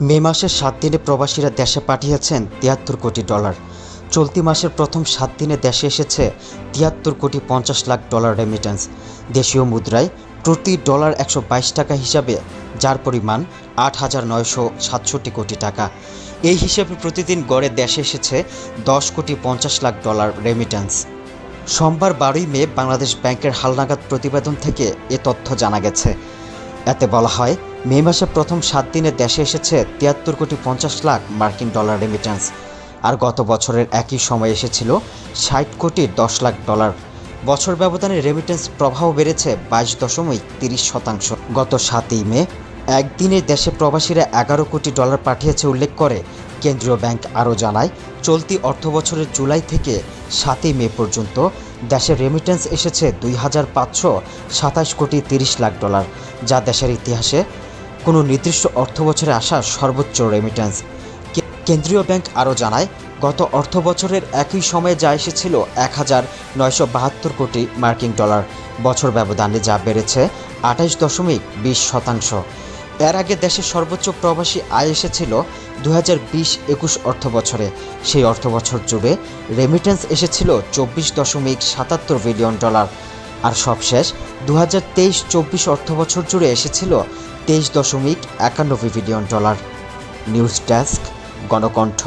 মে মাসের সাত দিনে প্রবাসীরা দেশে পাঠিয়েছেন তিয়াত্তর কোটি ডলার। চলতি মাসের প্রথম সাত দিনে দেশে এসেছে তিয়াত্তর কোটি পঞ্চাশ লাখ ডলার রেমিটেন্স দেশীয় মুদ্রায় প্রতি ডলার একশো বাইশ টাকা হিসাবে, যার পরিমাণ আট হাজার নয়শো সাতষট্টি কোটি টাকা। এই হিসেবে প্রতিদিন গড়ে দেশে এসেছে দশ কোটি পঞ্চাশ লাখ ডলার রেমিটেন্স সোমবার বারোই মে বাংলাদেশ ব্যাংকের হালনাগাদ প্রতিবেদন থেকে এ তথ্য জানা গেছে। এতে বলা হয় মে মাসে প্রথম সাত দিনে দেশে এসেছে তিয়াত্তর কোটি পঞ্চাশ লাখ মার্কিন ডলার রেমিটেন্স আর গত বছরের একই সময় এসেছিল ষাট কোটি দশ লাখ ডলার। বছর ব্যবধানে রেমিটেন্স প্রবাহ বেড়েছে বাইশ দশমিক তিরিশ শতাংশ। গত সাতই মে একদিনে দেশে প্রবাসীরা এগারো কোটি ডলার পাঠিয়েছে উল্লেখ করে কেন্দ্রীয় ব্যাংক আরও জানায়, চলতি অর্থবছরের জুলাই থেকে সাতই মে পর্যন্ত দেশে রেমিটেন্স এসেছে দুই হাজার পাঁচশো সাতাশ কোটি তিরিশ লাখ ডলার, যা দেশের ইতিহাসে কোনো নির্দিষ্ট অর্থবছরে আসা সর্বোচ্চ রেমিটেন্স কেন্দ্রীয় ব্যাংক আরও জানায়, গত অর্থ বছরের একই সময়ে যা এসেছিল এক হাজার নয়শো বাহাত্তর কোটি মার্কিন ডলার। বছর ব্যবধানে যা বেড়েছে আঠাইশ দশমিক বিশ শতাংশ। এর আগে দেশের সর্বোচ্চ প্রবাসী আয় এসেছিল দু হাজার বিশ একুশ অর্থ বছরে। সেই অর্থ বছর জুড়ে রেমিটেন্স এসেছিল চব্বিশ দশমিক সাতাত্তর বিলিয়ন ডলার। আর সবশেষ দু হাজার তেইশ চব্বিশ অর্থ বছর জুড়ে এসেছিল তেইশ দশমিক একানব্বই billion dollar. News desk, Gonokontho.